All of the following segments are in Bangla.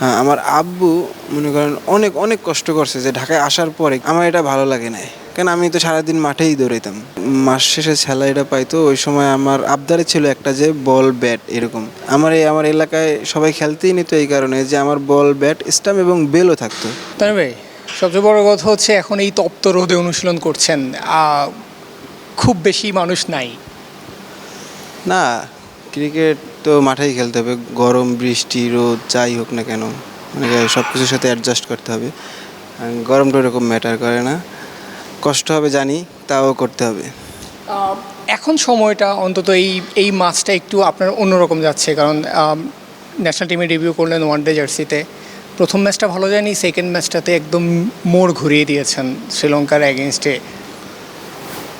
হ্যাঁ আমার আব্বু মনে করেন অনেক অনেক কষ্ট করছে যে ঢাকায় আসার পরে আমার এটা ভালো লাগে নাই। কেন আমি তো সারাদিন মাঠেই দৌড়াইতাম। মাস শেষে স্যালারিটা পাইতো ওই সময় আমার আবদারে ছিল একটা যে বল ব্যাট এরকম। আমার এই আমার এলাকায় সবাই খেলতেই নিত এই কারণে যে আমার বল ব্যাট স্টাম্প এবং বেলও থাকতো। তাই ভাই সবচেয়ে বড় কথা হচ্ছে এখন এই তপ্ত রোদে অনুশীলন করছেন। খুব বেশি মানুষ নাই। না ক্রিকেট তো মাঠেই খেলতে হবে, গরম, বৃষ্টি, রোদ, যাই হোক না কেন মানে সব কিছুর সাথে অ্যাডজাস্ট করতে হবে। গরমটা ওরকম ম্যাটার করে না, কষ্ট হবে জানি, তাও করতে হবে। এখন সময়টা অন্তত এই এই মাসটা একটু আপনার অন্যরকম যাচ্ছে, কারণ ন্যাশনাল টিমে ডেবিউ করলেন ওয়ান ডে জার্সিতে প্রথম ম্যাচটা ভালো যায়নি সেকেন্ড ম্যাচটাতে একদম মোড় ঘুরিয়ে দিয়েছেন শ্রীলঙ্কার অ্যাগেনস্টে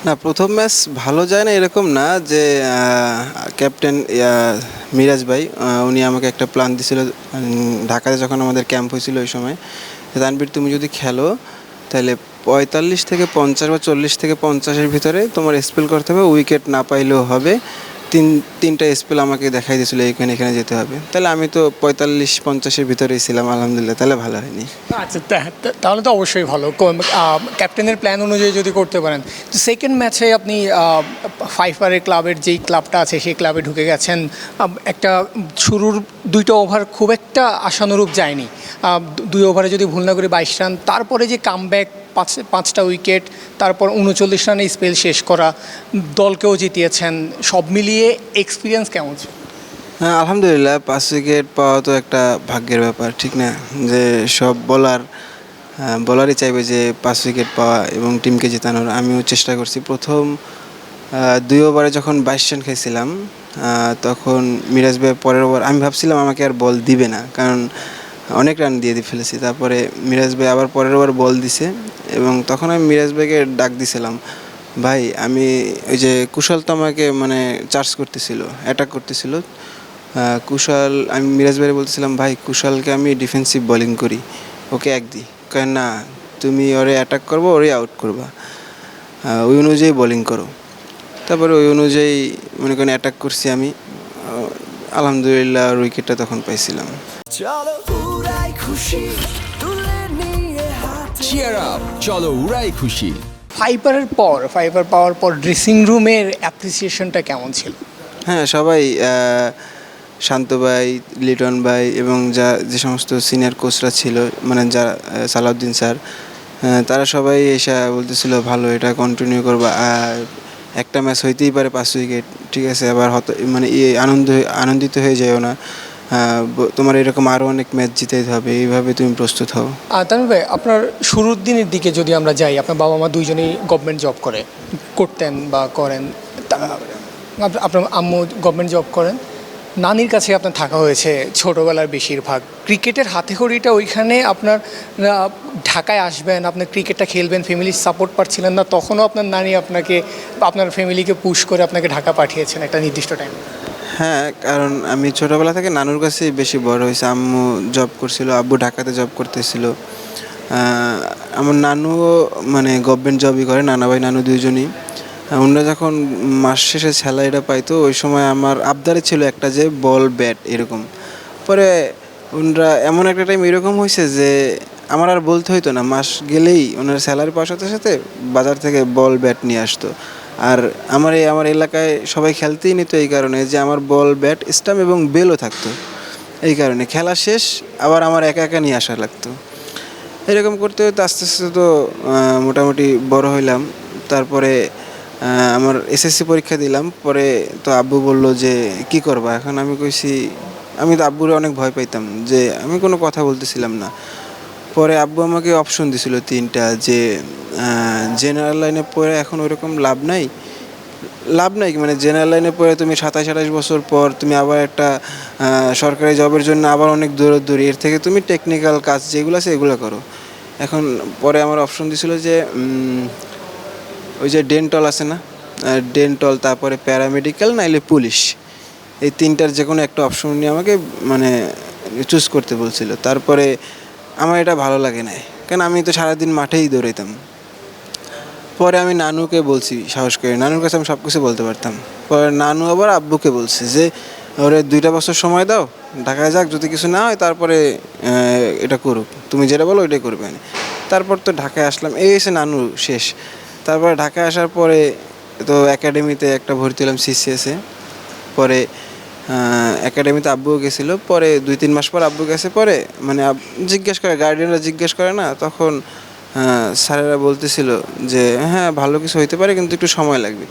না, প্রথম ম্যাচ ভালো যায় না এরকম না যে ক্যাপ্টেন মিরাজ ভাই উনি আমাকে একটা প্ল্যান দিছিল ঢাকাতে যখন আমাদের ক্যাম্প হয়েছিল ওই সময়। তানবীর তুমি যদি খেলো, তাহলে পঁয়তাল্লিশ থেকে পঞ্চাশ বা চল্লিশ থেকে পঞ্চাশের ভিতরে তোমার স্পেল করতে হবে উইকেট না পাইলেও হবে। তিন, তিনটা স্পেল আমাকে দেখাই দিয়েছিলো, এখানে এখানে যেতে হবে। তাহলে আমি তো পঁয়তাল্লিশ, পঞ্চাশের ভিতরেই ছিলাম, আলহামদুলিল্লাহ, তাহলে ভালো হয়নি। আচ্ছা তাহলে তো অবশ্যই ভালো। ক্যাপ্টেনের প্ল্যান অনুযায়ী যদি করতে পারেন। তো সেকেন্ড ম্যাচে আপনি ফাইফারের ক্লাবের যেই ক্লাবটা আছে, সেই ক্লাবে ঢুকে গেছেন। একটা শুরুর দুইটা ওভার খুব একটা আশানুরূপ যায়নি। দুই ওভারে যদি ভুল না করি বাইশ রান, তারপরে যে কামব্যাক পাঁচ, পাঁচটা উইকেট, তারপর উনচল্লিশ রানে স্পেল শেষ করা, দলকেও জিতিয়েছেন, সব মিলিয়ে এক্সপিরিয়েন্স কেমন ছিল? হ্যাঁ আলহামদুলিল্লাহ, পাঁচ উইকেট পাওয়া তো একটা ভাগ্যের ব্যাপার, ঠিক না? যে সব বলার বলারই চাইবে যে পাঁচ উইকেট পাওয়া এবং টিমকে জেতানোর। আমিও চেষ্টা করছি। প্রথম দুই ওভারে যখন বাইশ রান খেয়েছিলাম তখন মিরাজ ভাই পরের ওভার, আমি ভাবছিলাম আমাকে আর বল দিবে না, কারণ অনেক রান দিয়ে দিয়ে ফেলেছি। তারপরে মিরাজ ভাই আবার পরের ওভার বল দিছে এবং তখন আমি মিরাজ ভাইকে ডাক দিছিলাম, ভাই, আমি ওই যে কুশল তো আমাকে মানে চার্জ করতেছিল অ্যাটাক করতেছিল। কুশল, আমি মিরাজ ভাই বলতেছিলাম, ভাই, কুশালকে আমি ডিফেন্সিভ বোলিং করি, ওকে এক দিই কেন না, তুমি ওরে অ্যাটাক করব, ওরে আউট করবা। ওই অনুযায়ী বোলিং করো। তারপরে ওই অনুযায়ী মনে করেন অ্যাটাক করছি আমি। আলহামদুলিল্লাহ উইকেটটা তখন পাইছিলাম। খুশি তুলে নিয়ে চিয়ার আপ চলো উড়াই খুশি। ফাইবারের পর ফাইবার পাওয়ার পর ড্রেসিং রুমের অ্যাপ্রিসিয়েশনটা কেমন ছিল? হ্যাঁ সবাই শান্ত ভাই লিটন ভাই এবং যা যে সমস্ত সিনিয়র কোচরা ছিল মানে যারা সালাউদ্দিন স্যার তারা সবাই এসে বলতেছিল ভালো এটা কন্টিনিউ করবা। একটা ম্যাচ হইতেই পারে পাঁচ উইকেট ঠিক আছে? আবার হত মানে ইয়ে আনন্দ আনন্দিত হয়ে যাও না। তোমার এরকম আরও অনেক ম্যাচ জিতে হবে, এইভাবে তুমি প্রস্তুত হও। তানভীর ভাই, আপনার শুরুর দিনের দিকে যদি আমরা যাই, আপনার বাবা মা দুইজনেই গভর্নমেন্ট জব করে, করতেন বা করেন আপনার আম্মু গভর্নমেন্ট জব করেন, নানির কাছে আপনার থাকা হয়েছে ছোটোবেলার বেশিরভাগ। ক্রিকেটের হাতে খড়িটা ওইখানে আপনার ঢাকায় আসবেন আপনার ক্রিকেটটা খেলবেন ফ্যামিলির সাপোর্ট পাচ্ছিলেন না, তখনও আপনার নানি আপনাকে, আপনার ফ্যামিলিকে পুশ করে আপনাকে ঢাকা পাঠিয়েছেন একটা নির্দিষ্ট টাইম হ্যাঁ কারণ আমি ছোটোবেলা থেকে নানুর কাছেই বেশি বড় হয়েছে। আম্মু জব করছিল, আব্বু ঢাকাতে জব করতেছিল। আমার নানুও মানে গভর্নমেন্ট জবই করে নানা ভাই নানু দুইজনই। ওনারা যখন মাস শেষে স্যালারিটা পাইতো, ওই সময় আমার আবদারে ছিল একটা যে বল ব্যাট এরকম। পরে ওনারা এমন একটা টাইম এরকম হয়েছে যে আমার আর বলতে হইতো না, মাস গেলেই ওনার স্যালারি পাওয়ার সাথে সাথে বাজার থেকে বল ব্যাট নিয়ে আসতো। আর আমার এই আমার এলাকায় সবাই খেলতেই নিত এই কারণে যে আমার বল, ব্যাট, স্টাম্প এবং বেলও থাকতো। এই কারণে খেলা শেষ, আবার আমার একা একা নিয়ে আসা লাগতো। এরকম করতে করতে আস্তে আস্তে তো মোটামুটি বড় হইলাম। তারপরে আমার এসএসসি পরীক্ষা দিলাম। পরে তো আব্বু বলল যে, কি করবা? এখন আমি কইছি, আমি তো আব্বুরে অনেক ভয় পাইতাম যে, আমি কোনো কথা বলতেছিলাম না। পরে আব্বু আমাকে অপশন দিছিল তিনটা যে জেনারেল লাইনে পড়ে এখন ওইরকম লাভ নাই। লাভ নাই মানে জেনারেল লাইনে পড়ে তুমি সাতাশ, আঠাশ বছর পর তুমি আবার একটা সরকারি জবের জন্য আবার অনেক দৌড়াদৌড়ি এর থেকে তুমি টেকনিক্যাল কাজ যেগুলো আছে এগুলো করো। এখন পরে আমার অপশন দিছিল যে ওই যে ডেন্টল আছে না? ডেন্টল তারপরে প্যারামেডিক্যাল নাইলে পুলিশ। এই তিনটার যে কোনো একটা অপশন নিয়ে আমাকে মানে চুজ করতে বলছিল। তারপরে আমার এটা ভালো লাগে নাই। কেন আমি তো সারাদিন মাঠেই দৌড়াইতাম। পরে আমি নানুকে বলছি, সাহস করে। নানুর কাছে আমি সব কিছু বলতে পারতাম। পরে নানু আবার আব্বুকে বলছে যে, ওরে দুইটা বছর সময় দাও, ঢাকায় যাক, যদি কিছু না হয় তারপরে এটা করুক। তুমি যেটা বলো ওইটাই করবে তারপর তো ঢাকায় আসলাম। এই এসে নানু শেষ। তারপরে ঢাকায় আসার পরে তো একাডেমিতে একটা ভর্তি হলাম সিসিএসে পরে একাডেমিতে আব্বুও গেছিল, পরে দুই, তিন মাস পর আব্বু গেছে, পরে মানে জিজ্ঞেস করে গার্ডিয়ানরা জিজ্ঞেস করে না, তখন স্যারেরা বলতেছিল যে হ্যাঁ ভালো কিছু হইতে পারে, কিন্তু একটু সময় লাগবে।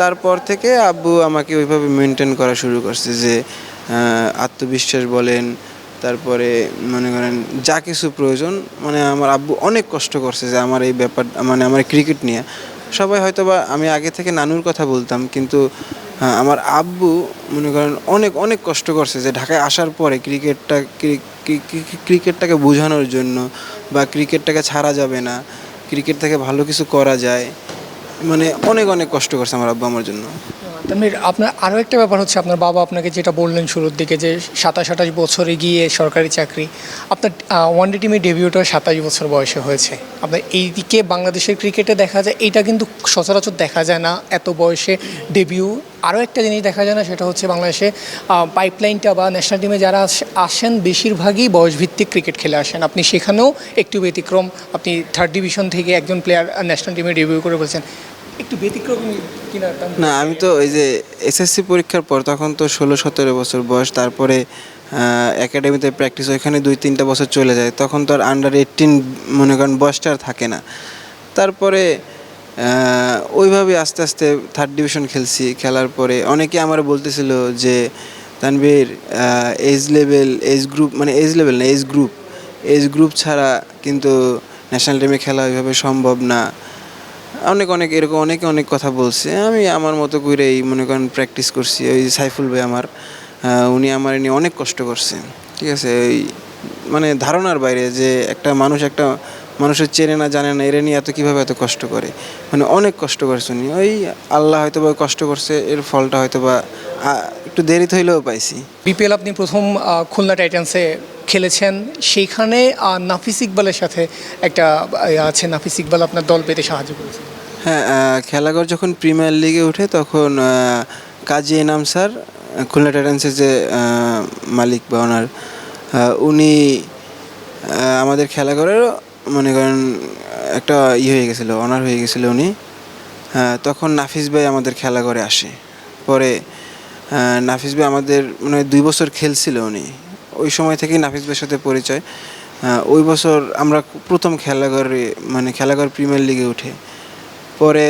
তারপর থেকে আব্বু আমাকে ওইভাবে মেনটেন করা শুরু করছে যে আত্মবিশ্বাস বলেন, তারপরে মনে করেন যা কিছু প্রয়োজন মানে আমার আব্বু অনেক কষ্ট করছে যে, আমার এই ব্যাপার মানে আমার ক্রিকেট নিয়ে। সবাই হয়তো বা আমি আগে থেকে নানুর কথা বলতাম, কিন্তু হ্যাঁ, আমার আব্বু মনে করেন অনেক অনেক কষ্ট করছে যে ঢাকায় আসার পরে ক্রিকেটটা ক্রি- ক্রি- ক্রি- ক্রিকেটটাকে বোঝানোর জন্য বা ক্রিকেটটাকে ছাড়া যাবে না ক্রিকেট থেকে ভালো কিছু করা যায়। মানে অনেক অনেক কষ্ট করছে আমার আব্বু আমার জন্য। তানভীর আপনার আরও একটা ব্যাপার হচ্ছে আপনার বাবা আপনাকে যেটা বললেন শুরুর দিকে যে সাতাশ, আঠাশ বছরে গিয়ে সরকারি চাকরি, আপনার ওয়ান ডে টিমে ডেবিউটা সাতাশ বছর বয়সে হয়েছে। আপনার এই দিকে বাংলাদেশের ক্রিকেটে দেখা যায়, এটা কিন্তু সচরাচর দেখা যায় না এত বয়সে ডেবিউ আরও একটা জিনিস দেখা যায় না, সেটা হচ্ছে বাংলাদেশে পাইপলাইনটা বা ন্যাশনাল টিমে যারা আসেন, বেশিরভাগই বয়সভিত্তিক ক্রিকেট খেলে আসেন। আপনি সেখানেও একটু ব্যতিক্রম, আপনি থার্ড ডিভিশন থেকে একজন প্লেয়ার ন্যাশনাল টিমে ডেবিউ করে বলছেন। একটু ব্যতিক্রম কিনা না, আমি তো ওই যে এসএসসি পরীক্ষার পর তখন তো ষোলো, সতেরো বছর বয়স, তারপরে একাডেমিতে প্র্যাকটিস ওইখানে দুই, তিনটা বছর চলে যায়। তখন তো আর আন্ডার এইটিন মনে করেন বয়সটা আর থাকে না। তারপরে ওইভাবে আস্তে আস্তে থার্ড ডিভিশন খেলছি, খেলার পরে অনেকে আমার বলতেছিল যে Tanvir age level age group মানে এজ লেভেল না এজ গ্রুপ এজ গ্রুপ ছাড়া কিন্তু ন্যাশনাল টিমে খেলা ওইভাবে সম্ভব না। অনেক অনেক, এরকম অনেকে অনেক কথা বলছে। আমি আমার মতো করেই মনে করেন প্র্যাকটিস করছি। ওই সাইফুল ভাই আমার উনি আমার নিয়ে অনেক কষ্ট করছে ঠিক আছে? ওই মানে ধারণার বাইরে যে একটা মানুষ একটা মানুষের চেনে না, জানে না, এরা নিয়ে এত কীভাবে এত কষ্ট করে? মানে অনেক কষ্ট করছে উনি। ওই আল্লাহ হয়তো বা কষ্ট করছে, এর ফলটা হয়তো বা একটু দেরিতে হইলেও পাইছি। বিপিএল আপনি প্রথম খুলনা টাইটান্সে খেলেছেন। সেইখানে নাফিস ইকবালের সাথে একটা আছে, নাফিস ইকবাল আপনার দল পেতে সাহায্য করেছে। হ্যাঁ খেলাঘর যখন প্রিমিয়ার লিগে ওঠে তখন কাজী এনাম স্যার খুলনা টাইটান্সের যে মালিক বা ওনার উনি আমাদের খেলাঘরেরও মনে করেন একটা ই হয়ে গেছিল অনার হয়ে গেছিল উনি। আহ, তখন নাফিস ভাই আমাদের খেলাঘরে আসে। পরে নাফিস ভাই আমাদের মানে দুই বছর খেলছিল উনি। ওই সময় থেকেই নাফিস ভাইয়ের সাথে পরিচয়। ওই বছর আমরা প্রথম খেলাঘরে মানে খেলাঘর প্রিমিয়ার লিগে উঠে। পরে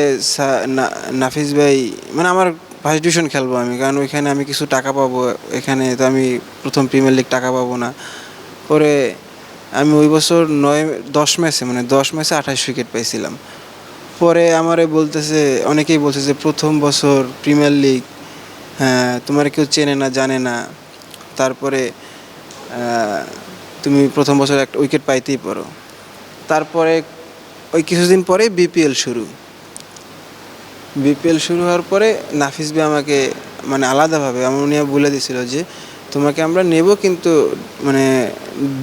নাফিস ভাই মানে আমার ফার্স্ট ডিভিশন খেলব আমি, কারণ ওইখানে আমি কিছু টাকা পাবো, এখানে তো আমি প্রথম প্রিমিয়ার লিগ টাকা পাবো না। পরে আমি ওই বছর নয়, দশ ম্যাচে মানে দশ ম্যাচে আঠাশ উইকেট পাইছিলাম। পরে আমারে বলতেছে, অনেকেই বলছে যে প্রথম বছর প্রিমিয়ার লিগ হ্যাঁ তোমার কেউ চেনে না, জানে না। তারপরে তুমি প্রথম বছর একটা উইকেট পাইতেই পারো। তারপরে ওই কিছুদিন পরে বিপিএল শুরু। বিপিএল শুরু হওয়ার পরে নাফিস ভাই আমাকে মানে আলাদাভাবে আমার উনি বলে দিছিল যে তোমাকে আমরা নেব কিন্তু মানে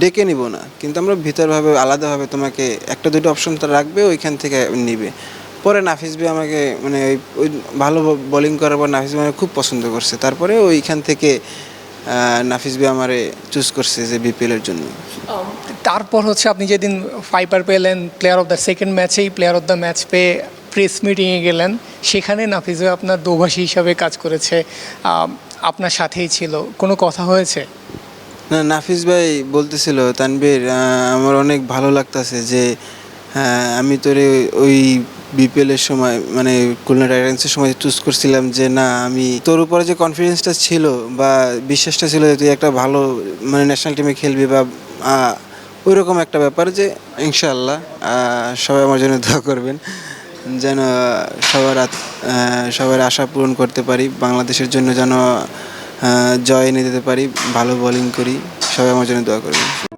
ডেকে নিব না। কিন্তু আমরা ভিতরভাবে আলাদাভাবে তোমাকে একটা দুটো অপশন তো রাখবে ওইখান থেকে নিবে। পরে নাফিস ভাই আমাকে মানে ওই ওই ভালো বোলিং করার পর নাফিস ভাই আমাকে খুব পছন্দ করছে। তারপরে ওইখান থেকে নাফিস ভাই আমারে চুজ করছে যে বিপিএলের জন্য। তারপর হচ্ছে আপনি যেদিন ফাইবার পেলেন প্লেয়ার অফ দ্য সেকেন্ড ম্যাচেই প্লেয়ার অফ দ্য ম্যাচ পেয়ে প্রেস মিটিংয়ে গেলেন সেখানে নাফিজ আপনার দোভাষী হিসাবে কাজ করেছে আপনার সাথেই ছিল। কোনো কথা হয়েছে? না নাফিস ভাই বলতেছিল তানবীর আমার অনেক ভালো লাগতাছে যে আমি তোরে ওই বিপিএল এর সময় মানে খুলনা টাইটান্সের সময় চুজ করছিলাম যে না আমি তোর উপরে যে কনফিডেন্সটা ছিল বা বিশ্বাসটা ছিল যে তুই একটা ভালো মানে ন্যাশনাল টিমে খেলবি বা ওই রকম একটা ব্যাপার যে ইনশাআল্লাহ আহ, সবাই আমার জন্য দোয়া করবেন। যেন সবার সবার আশা পূরণ করতে পারি, বাংলাদেশের জন্য যেন জয় এনে দিতে পারি, ভালো বোলিং করি, সবাই আমার জন্য দোয়া করবেন।